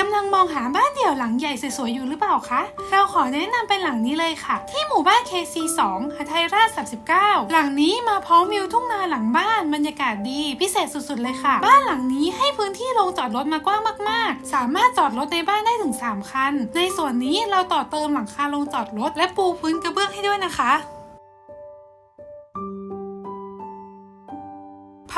กำลังมองหาบ้านเดี่ยวหลังใหญ่สวยๆอยู่หรือเปล่าคะ เราขอแนะนำเป็นหลังนี้เลยค่ะ ที่หมู่บ้าน KC2 หทัยราช 39 หลังนี้มาพร้อมวิวทุ่งนาหลังบ้านบรรยากาศดี พิเศษสุดๆเลยค่ะ บ้านหลังนี้ให้พื้นที่ลงจอดรถมากว้างมากๆ สามารถจอดรถในบ้านได้ถึง 3 คัน ในส่วนนี้เราต่อเติมหลังคาลงจอดรถ และปูพื้นกระเบื้องให้ด้วยนะคะ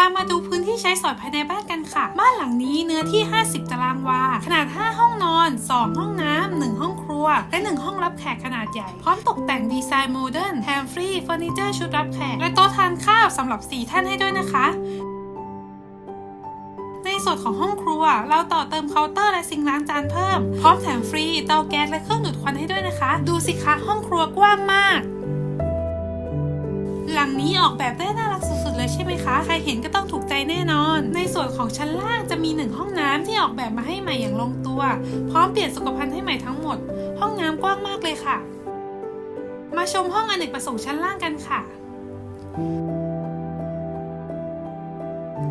ามาดูพื้นที่ใช้สอยภายในบ้านกันค่ะ บ้านหลังนี้เนื้อที่ 50 ตารางวา ขนาด 5 ห้องนอน 2 ห้องน้ำ 1 ห้องครัว และ 1 ห้องรับแขกขนาดใหญ่ พร้อมตกแต่งดีไซน์โมเดิร์นแถมฟรีเฟอร์นิเจอร์ชุดรับแขก และโต๊ะทานข้าวสำหรับ 4 ท่านให้ด้วยนะคะในส่วนของห้องครัว เราต่อเติมเคาน์เตอร์และซิงค์ล้างจานเพิ่ม พร้อมแถมฟรีเตาแก๊สและเครื่องดูดควันให้ด้วยนะคะ ดูสิคะห้องครัวกว้างมาก หลังนี้ออกแบบได้น่ารักสุดๆเลย ใคะใครเห็นก็ต้องถูกใจแน่นอน ในส่วนของชั้นล่างจะมีหนึ่งห้องน้ำที่ออกแบบมาให้ใหม่อย่างลงตัว พร้อมเปลี่ยนสุขภัณฑ์ให้ใหม่ทั้งหมด ห้องน้ำกว้างมากเลยค่ะ มาชมห้องอเนกประสงค์ชั้นล่างกันค่ะ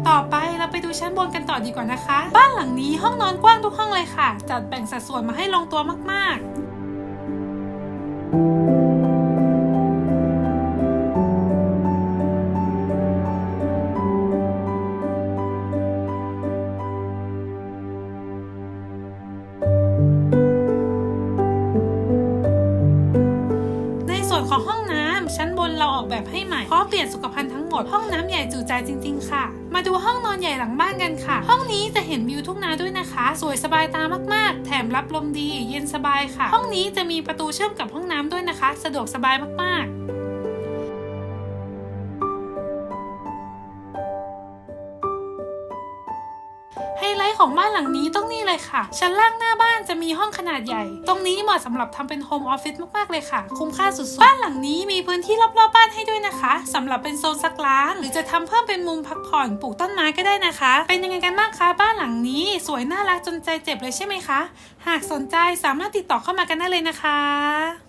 ต่อไปเราไปดูชั้นบนกันต่อดีกว่านะคะ บ้านหลังนี้ห้องนอนกว้างทุกห้องเลยค่ะ จัดแบ่งสัดส่วนมาให้ลงตัวมาก ๆ วนของห้องน้ำชั้นบนเราออกแบบให้ใหม่พร้อมเปลี่ยนสุขภัณฑ์ทั้งหมดห้องน้ำใหญ่จุใจจริง ๆ ค่ะ มาดูห้องนอนใหญ่หลังบ้านกันค่ะ ห้องนี้จะเห็นวิวทุ่งนาด้วยนะคะ สวยสบายตามากๆ แถมรับลมดี เย็นสบายค่ะ ห้องนี้จะมีประตูเชื่อมกับห้องน้ำด้วยนะคะ สะดวกสบายมากๆ ไฮไลท์ของบ้านหลังนี้ต้องนี่เลยค่ะ ชั้นล่างหน้าบ้านจะมีห้องขนาดใหญ่ ตรงนี้เหมาะสำหรับทำเป็นโฮมออฟฟิศมากๆเลยค่ะ คุ้มค่าสุดๆ บ้านหลังนี้มีพื้นที่รอบๆบ้านให้ด้วยนะคะสำหรับเป็นโซนซักล้าง หรือจะทำเพิ่มเป็นมุมพักผ่อนปลูกต้นไม้ก็ได้นะคะ เป็นยังไงกันบ้างคะบ้านหลังนี้ สวยน่ารักจนใจเจ็บเลยใช่ไหมคะ หากสนใจสามารถติดต่อเข้ามากันได้เลยนะคะ